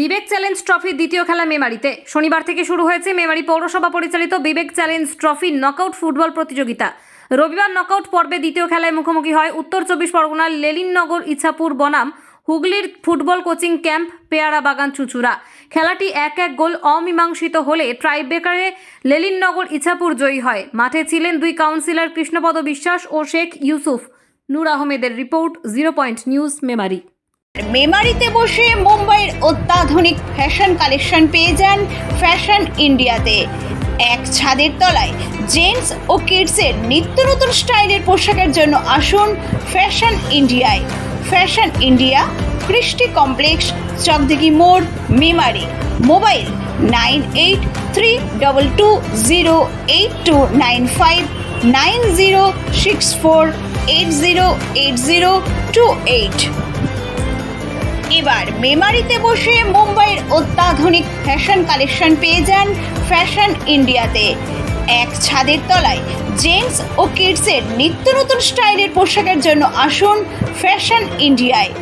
বিবেক challenge ট্রফির দ্বিতীয় খেলা মেমারিতে শনিবার থেকে শুরু হয়েছে মেমারি পৌরসভা পরিচালিত Vivek challenge trophy knockout football প্রতিযোগিতা। রবিবার নকআউট পর্বে দ্বিতীয় খেলায় মুখোমুখি হয় উত্তর চব্বিশ পরগনার লেলিননগর ইছাপুর, বনাম, হুগলির ফুটবল কোচিং ক্যাম্প, পেয়ারা বাগান, চুচুড়া। খেলাটি এক এক গোল অমীমাংসিত হলে ট্রাইব্রেকারে লেলিননগর ইছাপুর জয়ী হয়। মাঠে ছিলেন দুই কাউন্সিলর কৃষ্ণপদ বিশ্বাস ও শেখ ইউসুফ। নূর আহমেদের report, zero point news Memari মেমারিতে বসে মুম্বাইয়ের অত্যাধুনিক ফ্যাশন কালেকশন পেয়ে যান ফ্যাশন ইন্ডিয়াতে। এক ছাদের তলায় জেন্টস ও কিডসের নিত্য নতুন স্টাইলের পোশাকের জন্য আসুন ফ্যাশন ইন্ডিয়ায়। Fashion India, Krishti complex, Chakdighi মোড়, Memari. Mobile nine eight three double two zero eight two nine five nine zero six four eight zero eight zero two eight. এবার মেমারিতে বসে মুম্বাইয়ের অত্যাধুনিক ফ্যাশন কালেকশন পেয়ে যান ফ্যাশন ইন্ডিয়াতে। এক ছাদের তলায় জেন্টস ও কিডসের নিত্য নতুন স্টাইলের পোশাকের জন্য আসুন ফ্যাশন ইন্ডিয়ায়।